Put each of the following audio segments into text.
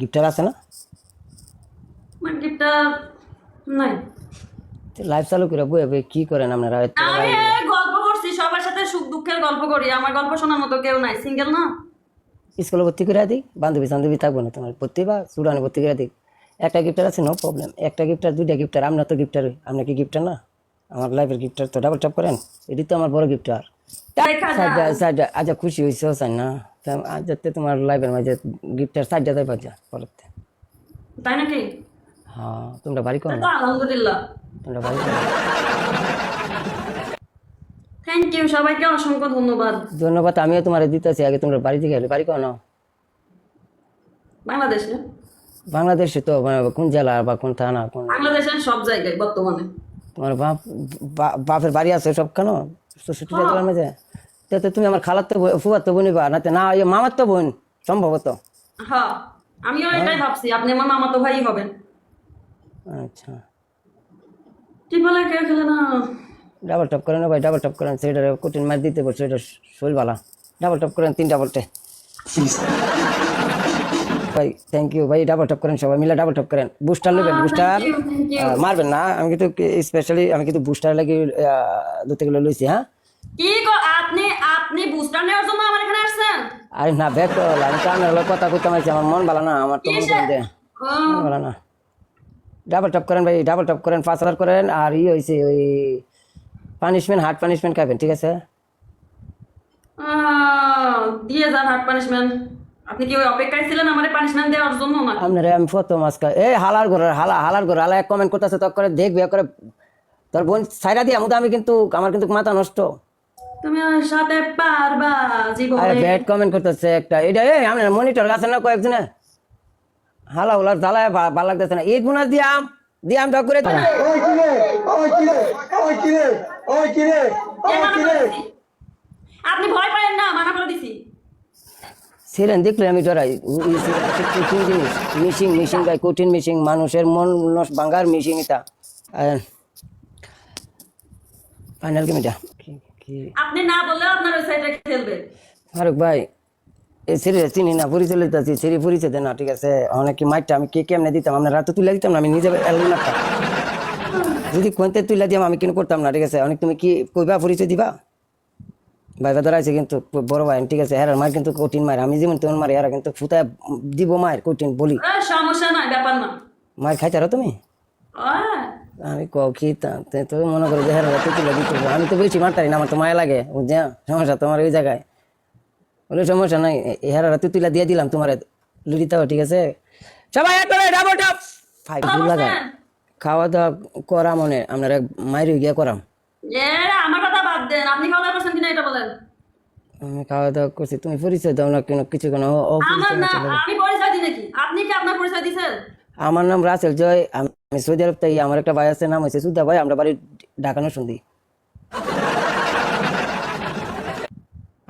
গিফটার আছে না? আমার গিফটটা নাই। লাইভ চালু করে বই বই কি করেন আপনারা? গল্প করছি সবার সাথে সুখ দুঃখের গল্প করি। আমার গল্প শোনার মতো কেউ নাই। সিঙ্গেল না? স্কুলে ভর্তি করে দিই বান্ধবী বান্ধবী থাকব না তোমার। ভর্তি বা চূড়ানে ভর্তি করে দিই। একটা গিফটার আছে নো প্রবলেম একটা গিফটার দুইটা গিফটার আপনার তো গিফটার আপনার কি গিফটার না? আমার লাইফের গিফটার তো ডাবল টপ করেন। এটি তো আমার বড় গিফটার। আচ্ছা খুশি হয়েছে না যাতে তোমার লাইফের মাঝে গিফটার সাইড যাতে পাচ্ছা পরেতে তাই নাকি? হ্যাঁ তোমরা বাড়ি করো আলহামদুলিল্লাহ। তোমরা বাড়ি করো থ্যাংক ইউ সবাইকে অসংখ্য ধন্যবাদ। ধন্যবাদ আমিও তোমার দিতেছি আগে তোমরা বাড়ি থেকে বাড়ি করো বাংলাদেশে? বাংলাদেশে তো মানে কোন জেলা বা কোন থানা কোন বাংলাদেশের সব জায়গায় বর্তমানে। তোমার বাপ বাপের বাড়ি আছে সব কেন শ্বশুর জেলার মাঝে তা তো তুমি আমার খালার তো ফুয়ার তো বোনিবা না তো না ইয়ে মামার তো বোন সম্ভবত। হ্যাঁ আমিও এটাই ভাবছি আপনি আমার মামাতো ভাই হবেন। আচ্ছা। বলে কে খেলে না? ডাবল টপ করেন ভাই ডাবল টপ করেন সেটা কঠিন মার দিতে বলছে এটা শরীর ভালো। ডাবল টপ করেন তিন ডাবলটে ভাই থ্যাংক ইউ ভাই ডাবল টপ করেন সবাই মিলে ডাবল টপ করেন বুস্টার নেবেন বুস্টার you. মারবেন না আমি কিন্তু স্পেশালি আমি কিন্তু বুস্টার লাগি দু থেকে লইছি হ্যাঁ? কি আপনি আপনি বুস্টার নেওয়ার জন্য আমার এখানে আসছেন? আরে না ব্যাক আমি আমার কথা কইতে পারছি আমার মন ভালো না আমার তো মন দে ভালো না। ডাবল টপ করেন ভাই ডাবল টপ করেন পাঁচ হাজার করেন আর ই ওই পানিশমেন্ট হার্ড পানিশমেন্ট খাবেন ঠিক আছে? দিয়ে যান হার্ট পানিশমেন্ট আপনি কি ওই অপেক্ষায় ছিলেন আমার পানিশমেন্ট দেওয়ার জন্য না আপনার আমি প্রথম আজকে এই হালার ঘর হালা হালার ঘর হালা এক কমেন্ট করতেছে তক করে দেখ বিয়ে করে তোর বোন সাইডা দিয়ে আমি কিন্তু আমার কিন্তু মাথা নষ্ট। তুমি আমার সাথে পারবা আরে ব্যাড কমেন্ট করতেছে একটা। এটা এই আপনার মনিটর আছে না কয়েকজনে? হালা উলার জ্বালায় ভালো লাগতেছে না। ঈদ বোনাস দিয়াম দিয়াম টক করে দিলাম। ওই কিরে ওই কিরে ওই কিরে ওই কিরে এ ওই কিরে আপনি ভয় পাইেন না মানা করে দিছি। সিরেন দেখলে আমি ডরাই কঠিন জিনিস মিশিং মিশিং গাই কঠিন মিশিং মানুষের মন ভাঙার মিশিং এটা। ফাইনাল গেম এটা। কি- আপনি না বললেও আপনার ওই সাইডে খেলবে। ফারুক ভাই এই সিরিয়াস চিনি না পরিচয় লিখতেছি সিরি পরিচয় দেন না ঠিক আছে অনেক কি মাইটটা আমি কে কেমনে দিতাম? আমরা রাতে তুলে দিতাম না আমি নিজে যদি কোনতে তুলে দিতাম আমি কিন্তু করতাম না ঠিক আছে? অনেক তুমি কি কইবা পরিচয় দিবা? ভাই বাদার আছে কিন্তু বড় ভাই ঠিক আছে? হেরার মায়ের কিন্তু কঠিন মায়ের আমি যেমন তেমন মারি হেরা কিন্তু ফুতায় দিব মায়ের কঠিন বলি। সমস্যা নাই ব্যাপার না। খাইতারো তুমি? আমি ক কি তা- তে তো মনে করো যে রাতে তুলে দিতে আমি তো বলছি মারতারি না আমার তো মায়া লাগে বুঝছে? সমস্যা তোমার ওই জায়গায়। বলে সমস্যা নাই হেরা রাতে তুলে দিয়ে দিলাম তোমার লুড়িতে ঠিক আছে? সবাই ফাইভ লাগায় বুঝছেন? খাওয়া দাওয়া করা মনে আপনারা মাইরে গিয়া করাম। আমার কথা বাদ দেন আপনি খাওয়া দাওয়া করছেন কিনা এটা বলেন। আমি খাওয়া দাওয়া করছি তুমি পরিচয় দাও না কেন কিছু কেন আমার নাম রাসেল জয় আমি সৌদি আরব তাই আমার একটা ভাই আছে নাম হয়েছে সুদ্ধা ভাই আমরা বাড়ির ঢাকানো শুনদি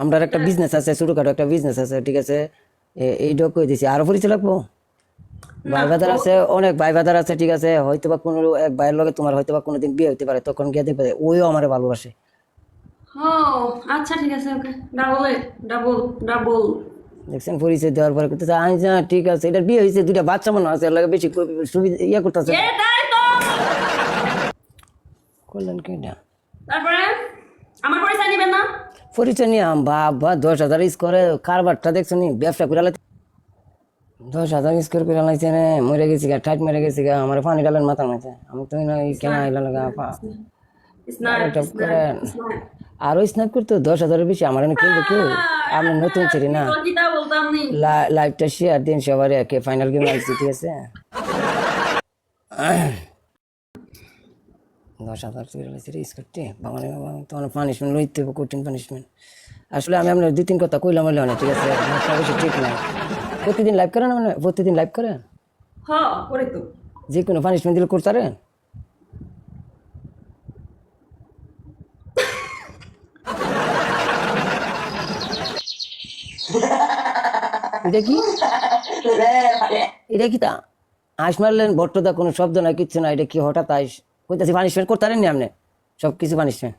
আমরা একটা বিজনেস আছে ছোটখাটো একটা বিজনেস আছে ঠিক আছে? এই ডক করে দিছি আরও পরিচয় লাগবো? ভাই বাদার আছে অনেক ভাই বাদার আছে ঠিক আছে? হয়তো বা কোনো এক ভাইয়ের লগে তোমার হয়তো বা কোনোদিন বিয়ে হতে পারে তখন গিয়ে দেখবে ওইও আমার ভালোবাসে। আচ্ছা ঠিক আছে ওকে। ডাবল ডাবল ডাবল দেখছেন পরিচয় দেওয়ার পরে করতেছে আই যা ঠিক আছে। এটা বিয়ে হয়েছে দুইটা বাচ্চা মনে আছে লাগে বেশি সুবিধা ইয়ে করতেছে। করলেন কি না তারপরে? আমার পরিচয় নেবেন না? পরিচয় নিয়ে আম বাবা দশ হাজার ইস করে কারবারটা দেখছ নি? ব্যবসা করে আলাইতে- দশ হাজার ইস করে আলাইছে রে মরে গেছি গা ঠাট মেরে গেছি গা আমার পানি ডালেন মাথার মাঝে আমি তো না কেন আইলা লাগা পা। আরও স্ন্যাপ করতো দশ হাজারের বেশি আমার এনে খেলবে কেউ? আমি নতুন ছেড়ে না। লাইভটা শেয়ার দিন সবার একে ফাইনাল গেম আসছি ঠিক আছে? দশ হাজার করতে বাঙালি তোমার পানিশমেন্ট লইতে হবে কঠিন পানিশমেন্ট আসলে আমি আপনার দুই তিন কথা কইলাম হলে অনেক ঠিক আছে? ঠিক নাই। প্রতিদিন লাইভ করেন মানে প্রতিদিন লাইভ করেন? হ করি তো। যে কোনো পানিশমেন্ট দিলে করতারেন? এটা কি? এটা কি তা? আইস মারলেন ভট্টদা কোনো শব্দ নাই কিচ্ছু না এটা কি হঠাৎ আইস কইতাছি পানিশমেন্ট করতারেন নি আপনি? সব কিছু পানিশমেন্ট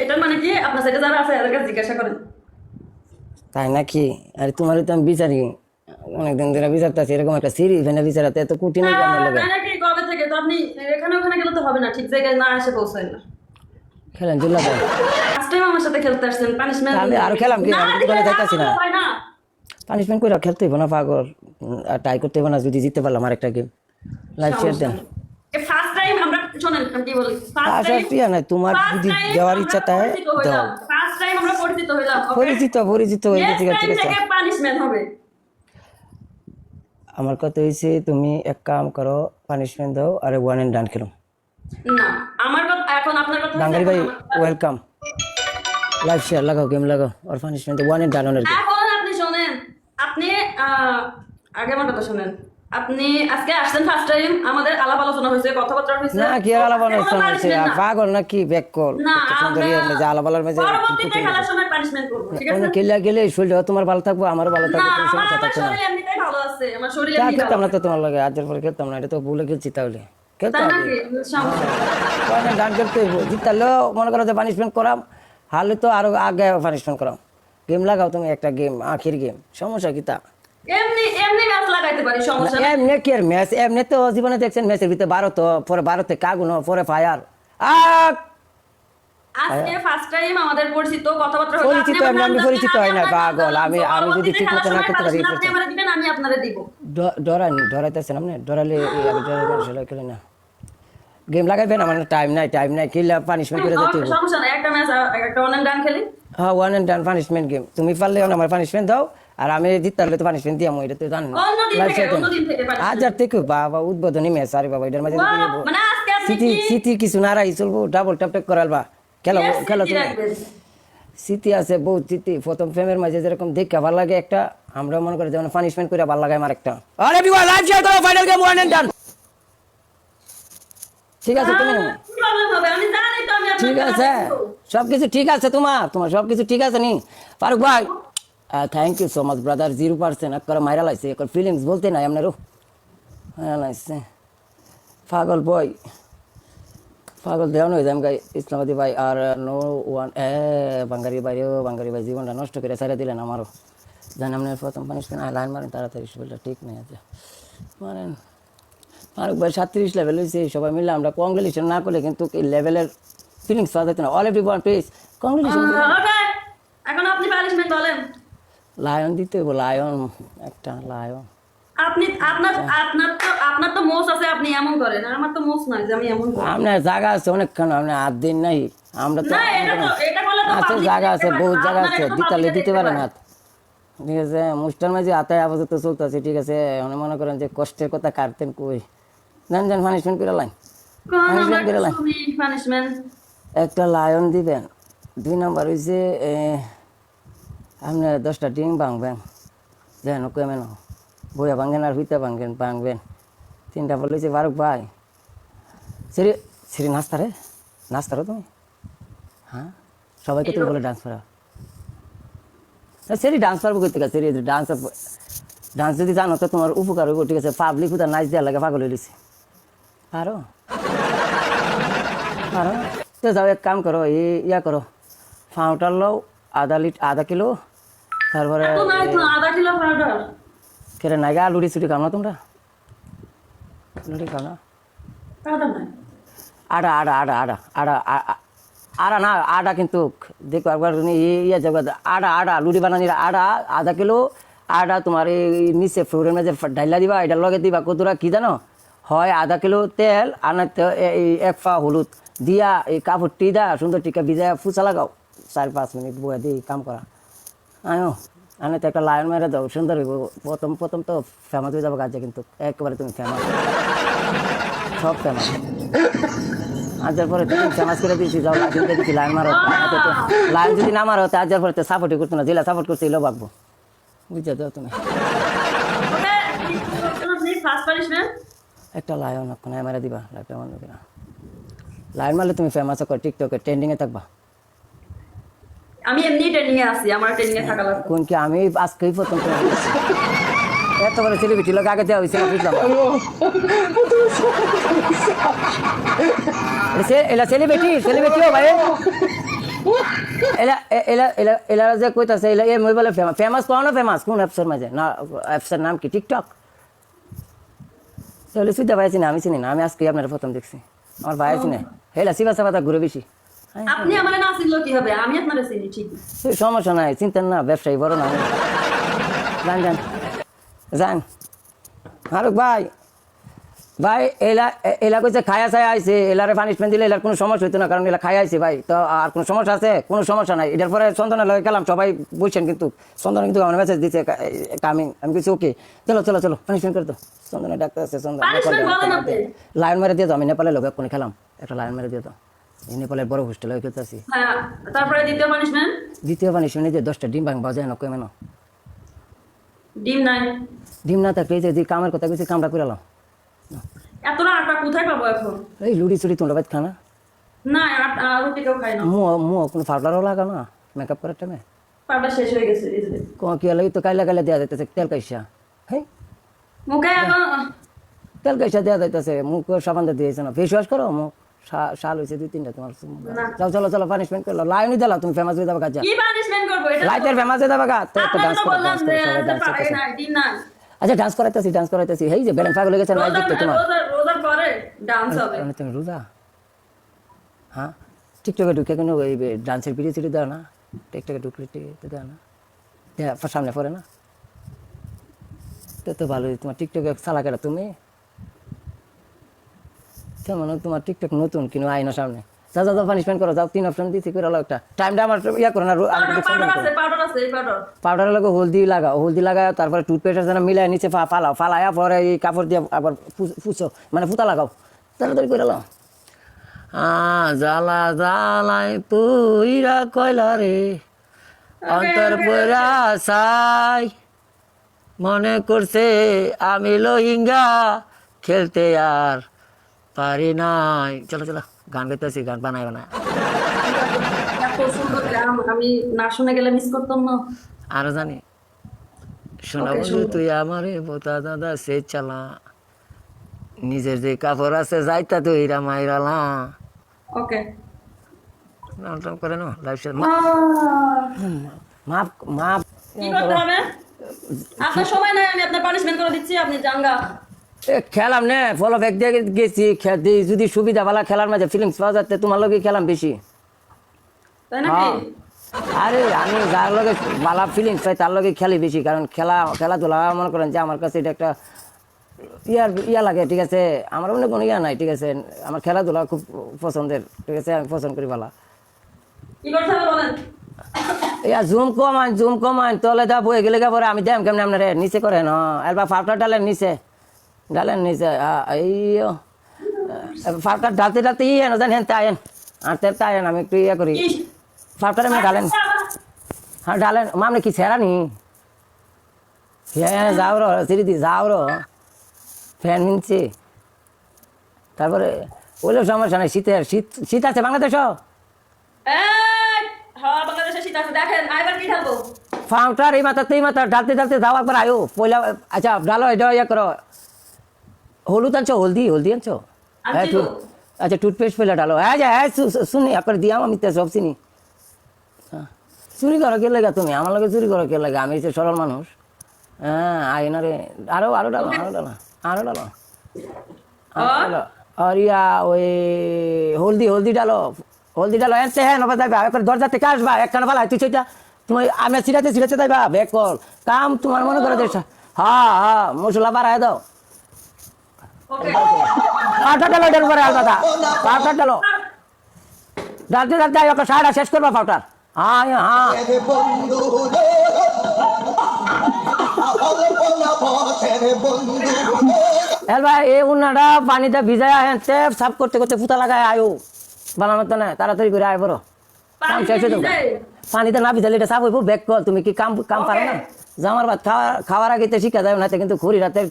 এটার মানে কি? আপনার সাথে যারা আছে এদের কাছে জিজ্ঞাসা করেন। তাই নাকি? আরে তোমার তো আমি বিচারি। অনেকদিন ধরে বিচারতেছি এরকম একটা সিরিজ এনে বিচারাতে এত কেমন লাগে তাই নাকি? কবে থেকে? তো আপনি এখানে ওখানে গেলে তো হবে না ঠিক জায়গায় না এসে পৌঁছায় না। খেলেন জুল্লা ফার্স্ট টাইম আমার সাথে খেলতে আসছেন পানিশমেন্ট তাহলে আরও খেলাম কি? আমি দোকানে যাইতাছি না। না। পানিশমেন্ট করে খেলতে হইব না পাগল। আর ট্রাই করতে হইব না যদি জিততে পারলাম আর একটা গেম লাইফ শেয়ার দেন। ফার্স্ট টাইম আমরা শোনেন কি বলি? ফার্স্ট ঠিক আছে তোমার যদি যাওয়ার ইচ্ছা তাই দাও। ফার্স্ট টাইম আমরা পরিচিত হইলাম পরিচিত পরিচিত হয়ে গেছে ঠিক টাইম আছে। পানিশমেন্ট হবে। আমার কথা হয়েছে তুমি এক কাম করো পানিশমেন্ট দাও আর ওয়ান এন্ড ডান খেলো। না আমার এখন আপনার কথা ডাঙ্গারি ভাই ওয়েলকাম লাইফ শেয়ার লাগাও গেম লাগাও আর পানিশমেন্ট ওয়ান এন্ড ডান এখন আপনি শোনেন আপনি আগে আমার কথা শোনেন। আপনি আজকে আসছেন ফার্স্ট টাইম আমাদের আলাপ আলোচনা হয়েছে কথাবার্তা হয়েছে। না কি আলাপ আলোচনা না। পাগল না কি ব্যাক কল না আমরা আলাপ আলার মাঝে পরবর্তীতে খেলার সময় পানিশমেন্ট করব ঠিক আছে? অনেক গেলে শরীরটা তোমার ভালো থাকব আমারও ভালো না থাকবে কোনো আমার সমস্যা না। শরীর এমনিতেই ভালো আছে আমার শরীর চা এমনি খেলতাম ভালো না তো তোমার লাগে আজের পরে খেলতাম না এটা তো ভুলে খেলছি তাহলে। খেলতে হবে খেলতে হইব। মনে করো যে পানিশমেন্ট করাম হারলে তো আরও আগে পানিশমেন্ট করাম। গেম লাগাও তুমি একটা গেম আখির গেম সমস্যা কি তা? এমনি কি আর ম্যাচ এমনি তো জীবনে দেখছেন ম্যাচের ভিতরে বারো তো পরে বারোতে কাগুনো পরে ফায়ার আজকে ফার্স্ট টাইম আমাদের পরিচিত কথাবার্তা পরিচিত আমি- পরিচিত হই না, পাগল। আমি- আমি যদি ঠিক মতো না করতে পারি, আমি আপনারে দিব। ড- ডরাইনি ডরাইতেছেন আপনি? ডরালে খেলে না। গেম লাগাইবেন? আমার টাইম নাই টাইম নাই খেললে পানিশমেন্ট করে দিতে সমস্যা নাই একটা ম্যাচ একটা অনলাইন গান খেলি। হ্যাঁ one and done punishment game তুমি পারলে আমার পানিশমেন্ট দাও আর আমি তো পানিশমেন্ট এটা তো জানি। আজ আর থেকে বাবা উদ্বোধনী ম্যাচ আরে বাবা এটার মাঝে বলব। মানে স্মৃতি কিছু না রাই চলবো ডাবল ট্যাপ ট্যাপ করালবা খেলো খেলো তুমি। স্মৃতি আছে বহুত স্মৃতি প্রথম প্রেমের মাঝে যেরকম দেখে ভালো লাগে একটা। আমরা মনে করি যেমন পানিশমেন্ট করে ভালো লাগে আমার একটা আরে বিবা লাইভ শেয়ার করো final game one and done ঠিক আছে তুমি ঠিক আছে। দিব। সবকিছু ঠিক আছে তোমার তোমার সবকিছু ঠিক আছে নি? ফারুক ভাই thank you so much brother zero percent এক করে মাইরা লাইছে এক ফিলিংস বলতে নাই আপনারও। হ্যাঁ লাইছে। পাগল বয় পাগল দেওয়া নয় আমি ইসলামাদি ভাই আর নো ওয়ান এ বাঙ্গারি ভাই বাঙ্গারি ভাই জীবনটা নষ্ট করে সারা দিলেন আমারও। জানি আপনার প্রথম পানিশমেন্ট লাইন মারেন তাড়াতাড়ি শরীরটা ঠিক নেই আছে মারেন। ফারুক ভাই সাতত্রিশ লেভেল হয়েছে সবাই মিলে আমরা কংগ্রেচুলেশন না করলে কিন্তু এই লেভেলের ফিলিংস পাওয়া যেত না। All everyone please congratulation এখন আপনি পানিশমেন্ট বলেন। লায়ন দিতে হইব লায়ন একটা লায়ন আপনি আপনার আপনার তো আপনার তো মোষ আছে আপনি এমন করেন আমার তো মোষ নাই যে আমি এমন করি। আপনার জায়গা আছে অনেকক্ষণ আপনি আট দিন নাই আমরা তো না এটা তো এটা বলে তো আছে জায়গা আছে বহুত জায়গা আছে দিতালে দিতে পারেন পারে। হাত। ঠিক আছে মুস্টার মাঝে আতায় আপাতত চলতেছে ঠিক আছে মনে মনে করেন যে কষ্টের কথা কাটতেন কই। জান জান পানিশমেন্ট করে লাইন। করে একটা লায়ন দিবেন দুই নম্বর হয়েছে আপনি দশটা ডিম ভাঙবেন। যেন কেমন বইয়া ভাঙেন আর হুইতে ভাঙবেন ভাঙবেন। তিনটা বলেছে বারুক ভাই। সিরি সিরি নাস্তা রে? নাস্তা তুমি? হ্যাঁ? সবাইকে তুমি বলে ডান্স করা সেরি ডান্স পারব করতে গেছে ডান্স ডান্স যদি জানো তো তোমার উপকার হইব ঠিক আছে? পাবলিক উদার নাচ দেওয়ার লাগে পাগল হয়ে গেছে। পারো? পারো? তো যাও এক কাম করো এই ইয়া করো। ফাউটার লও আধা লিট আধা কিলো তারপরে তো নাই তো আধা কিলো পাউডার কেরে নাইগা লুড়ি চুড়ি খাও না তোমরা? লুড়ি খাও না? পাউডার আড়া আড়া আড়া আড়া আড়া আড়া না, আড়া কিন্তু দেখো একবার ইয়ে জগৎ আড়া আড়া, লুড়ি বানানির আড়া, আধা কিলো, আড়া তোমার এই নিচে ফ্লোরের মাঝে ডাইলা দিবা, এটা লগে দিবা, কতটা কি জানো? হয় আধা কিলো তেল, আর না এই এক পা হলুদ দিয়া এই কাপড় টিদা সুন্দর টিকা ভিজায় ফুচা লাগাও। চার পাঁচ মিনিট বয়ে দিয়ে কাম করা। আয়ো আনে তো একটা লায়ন মেরে দাও, সুন্দর প্রথম প্রথম তো ফেমাস হয়ে যাব কাজে কিন্তু, একেবারে তুমি ফেমাস সব ফেমাস আজার পরে তুমি ফেমাস করে দিয়েছি যাও লাইন দিয়ে লাইন মারো লাইন যদি না মারো আজার পরে সাপোর্টই করতো না জেলা সাপোর্ট করতে এলো ভাববো। বুঝতে দাও তুমি। একটা লায়ন এখন মেরে দিবা লাইফটা কিনা লাইন মারলে তুমি ফেমাস কর টিকটকে ট্রেন্ডিংয়ে থাকবা। আমি এমনি ট্রেনিং এ আছি আমার ট্রেনিং এ থাকা লাগবে। কোন কি আমি আজকেই প্রথম। এত বড় সেলিব্রিটি লোক আগে দেওয়া হয়েছিল বুঝলাম এটা সেলিব্রিটি সেলিব্রিটি ভাই এলা এলা এলা এলা যে কইতাছে এলা এ মই বলে ফেমাস ফেমাস কোন না ফেমাস কোন অ্যাপসের মাঝে না অ্যাপসের নাম কি টিকটক তাহলে সুবিধা পাইছি না আমি চিনি না আমি আজকে আপনার প্রথম দেখছি আমার ভাই চিনে হেলা সিবা সাবাতা ঘুরে বেশি আপনি আমার না চিনলো কি হবে আমি আপনার চিনি ঠিক সমস্যা নাই চিন্তা না ব্যবসায়ী বড় না আমি। যান যান যান ভাই ভাই এলা এলা কইছে খায়া ছায় আইছে এলারে পানিশমেন্ট দিলে এলার কোনো সমস্যা হইতো না কারণ এলা খাই আইছে ভাই। তো আর কোনো সমস্যা আছে? কোনো সমস্যা নাই। এটার পরে চন্দনের লগে গেলাম সবাই বুঝছেন কিন্তু চন্দন কিন্তু আমার মেসেজ দিচ্ছে কামিং আমি কিছু ওকে চলো চলো চলো পানিশমেন্ট করে তো চন্দনের ডাক্তার আছে চন্দন? লায়ন মেরে দিয়ে দাও আমি নেপালের লোক এক্ষুনি খেলাম একটা লায়ন মেরে দিয়ে দাও। এই নেপালের বড় হোস্টেলে খেলতেছি হ্যাঁ তারপরে দ্বিতীয় পানিশমেন্ট দ্বিতীয় পানিশমেন্ট যে দশটা ডিম ভাঙ বাজায় না কমে না। ডিম নাই। ডিম না থাকলে যে কামের কথা কইছি কামটা করে আটা কোথায় পাবো এখন? এই লুড়ি চুড়ি তোমরা বাইত খানা। না রুটি কেউ খাই না। মু মু কোনো পাউডারও লাগা না? মেকআপ করার টাইমে পাউডার শেষ হয়ে গেছে কোন কি লাগে তো কাইলা কাইলা দেওয়া যাইতেছে তেল কাইসা। হ্যাঁ মুখে এখন তেল কাইসা দেওয়া যাইতেছে মুখ সাবান দিয়েছে না। ফেস ওয়াশ করো মুখ শাল হয়েছে দুই তিনটা তোমার। যাও চলো চলো পানিশমেন্ট করল। লাইনই দিলা তুমি ফেমাস হয়ে যাবে কাজা। কি পানিশমেন্ট করব? এটা লাইটের ফেমাস হয়ে যাবে গা। তো ডান্স করো ডান্স করো সবাই ডান্স পা- আচ্ছা ডান্স করাইতেছি ডান্স করাইতেছি। এই যে ব্যালেন্স পাগল হয়ে গেছে দেখতে তোমার রোজার রোজার পরে। ডান্স হবে তুমি রোজা? হ্যাঁ? টিকটকে ঢুকে কোনো ওই ডান্সের ভিডিও ছিডিও দেওয়া না। টিকটকে ঢুকলে দেওয়া না। দেয়া সামনে পড়ে না? তো তো ভালোই তোমার টিকটকে চালা কেটা তুমি? তো মানে তোমার টিকটক নতুন কিনো আইনা সামনে। যা যা পানিশমেন্ট করো যাও তিন অপশন দিচ্ছি করে হলো একটা। টাইমটা আমার ইয়া করো না পাউডার লগে হলদি লাগাও হলদি লাগাও তারপরে টুথপেস্টের যেন মিলাই নিচে ফা- ফালাও ফালায়া পরে এই কাপড় দিয়ে আবার ফু- ফুচো মানে ফুতা লাগাও। তাড়াতাড়ি করে লাও। আ জ্বালা জ্বালাই পুইরা কয়লা রে। অন্তর পুরা সাই মনে করছে আমি লোহিঙ্গা খেলতে আর পারি নাই। চলো চলো। গান গাইতেছি গান বানাই গান আমি না শুনে গেলে মিস করতাম না। আরও জানি। শোনা বন্ধু। তুই আমারে বোতা দাদা সে চালা। নিজের যে কাপড় আছে যাইতা তুই রা মাইরালা ওকে নাম করে না লাইফ শেয়ার আহ, মাপ মাপ কি করতে হবে? আপনার সময় নাই আমি আপনার পানিশমেন্ট করে দিচ্ছি আপনি জাঙ্গা খেলাম নে ফলো ব্যাগ দিয়ে গেছি যদি সুবিধা ভালো খেলার মাঝে ফিলিংস পাওয়া যাচ্ছে তোমার লগে খেলাম বেশি। হ্যাঁ। আরে আমি যার লগে ভালো ফিলিংস পাই তার লগে খেলি বেশি কারণ খেলা খেলাধুলা মনে করেন যে আমার কাছে এটা একটা ইয়ার ইয়া লাগে ঠিক আছে? আমার মনে কোনো ইয়া নাই ঠিক আছে? আমার খেলাধুলা খুব পছন্দের ঠিক আছে? আমি পছন্দ করি ভালো ইয়া জুম কমান জুম কমান তলে দা বয়ে গেলে পরে আমি দেম কেমন আপনারে? নিচে করে না এবার ফাফটা ডালেন নিচে। ডালেন নিচে এই ফাফটা ডালতে ডালতে ইয়ে না জানেন তাইন আর তেল তাইন আমি একটু ইয়ে করি ফাফটা আমি ডালেন হ্যাঁ ডালেন মামনে কি ছেড়া নি হ্যাঁ যাও রো যাও রো ফ্যান নিচ্ছে তারপরে ওইলেও সমস্যা নাই শীতের শীত শীত আছে বাংলাদেশও বাংলাদেশে ফাউটার এই মাথা এই মাথা ডালতে ডালতে যাও একবার আয়ো। পয়লা আচ্ছা ডালো এটা ইয়ে করো। হলুদ আনছো হলদি হলদি আনছো? হ্যাঁ আচ্ছা টুথপেস্ট পয়লা ডালো হ্যাঁ যা হ্যাঁ শুনি একবার দিয়াম আমি তো সব চিনি। হ্যাঁ। চুরি করো কে লাগে তুমি? আমার লগে চুরি করো কে লাগে? আমি হচ্ছে সরল মানুষ। হ্যাঁ আইনারে আরও আরও ডালো আরও ডালো আরও ডালো আর? ডালো। আর ইয়া ওই হলদি হলদি ডালো হলদি ডালো এনতে হ্যাঁ নবা যাইবা। একবার দরজা থেকে আসবা একখানা ফালা তুই চইটা তুমি আমি সিরাতে সিরাতে যাইবা ব্যাক কল কাম তোমার মনে করে দেশ হ্যাঁ হ্যাঁ মশলা বাড়ায় দাও। ওকে ডালো এটার উপরে আল দাদা পাউডার ডালো ডালতে ডালতে একটা সাড়া শেষ করবা পাউডার হ্যাঁ হ্যাঁ রে এবার এই উন্নাটা পানিতে ভিজায় হেঁটে সাফ করতে করতে ফুটা লাগায় আয়ো। বানানোর তো না তাড়াতাড়ি করে আয় বড়। কাম শেষ হয়ে? পানিতে না ভিজালে এটা সাফ হইব ব্যাক কর তুমি কি কাম কাম পারো না. জামার ভাত খাওয়া খাওয়ার আগে তো শিখা যাবে না কিন্তু ঘুরি রাতে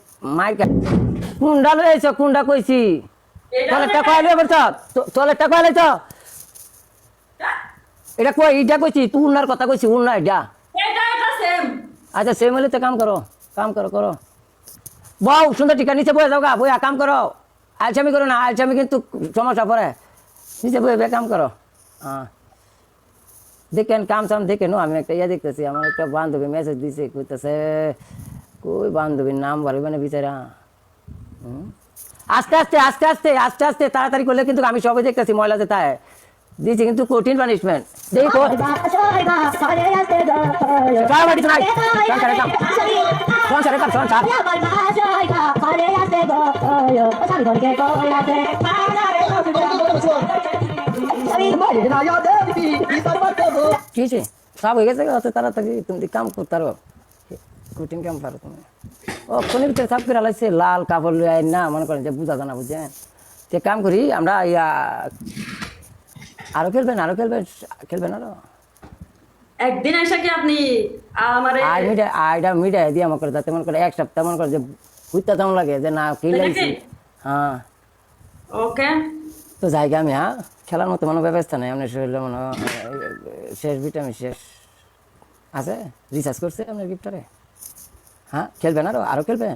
কাট কুন্ডা লইছ কুন্ডা কইছি। তোলে টাকা আইলে বলছ তোলে টাকা আইলে তো এটা কই এটা কইছি তুই উন্নার কথা কইছি উন্না এটা। সেম আচ্ছা সে মিলে তো কাম করো কাম করো করো। বউ সুন্দর টিকা নিচে বয়ে যাও গা বইয়া কাম করো। আলসামি করো না আলসামি কিন্তু সমস্যা পড়ে। নিচে বয়ে বে কাম করো। হ্যাঁ দেখেন কাম সাম দেখেন আমি একটা ইয়ে দেখতেছি আমার একটা বান্ধবী মেসেজ দিছে কইতেছে কই বান্ধবীর নাম বলবে না বিচারা হুম? আস্তে আস্তে আস্তে আস্তে আস্তে আস্তে তাড়াতাড়ি করলে কিন্তু আমি সবাই দেখতেছি ময়লা যেতায় দিয়েছে কিন্তু কঠিন পানিশমেন্ট দেখো চল বাড়ি চল সংসারে কাম সংসারে কাম সংসার কি হয়েছে? সব হয়ে গেছে? অত তাড়াতাড়ি তুমি কাম করতে পারো কঠিন কাম পারো তুমি? ও ফোনের ভিতরে সব করে লাগছে লাল কাপড় লয়ে না মনে করেন যে বুঝা জানা বুঝছেন? যে কাম করি আমরা ইয়া আরও খেলবেন আরও খেলবেন খেলবেন আরও? একদিন এসে কি আপনি আমারে মিডিয়া আইডা মিডিয়া দিয়ে মনে করে যাতে মনে করে এক সপ্তাহ মনে করে যে ঘুরতে তেমন লাগে যে না কি লাগছে হ্যাঁ। ওকে। তো জায়গা আমি হ্যাঁ? খেলার মতো কোনো ব্যবস্থা নেই, আপনার শরীরে মনে শেষ ভিটামিন শেষ। আছে? রিচার্জ করছে আপনার গিফটারে হ্যাঁ? খেলবেন আরও? আরও খেলবেন?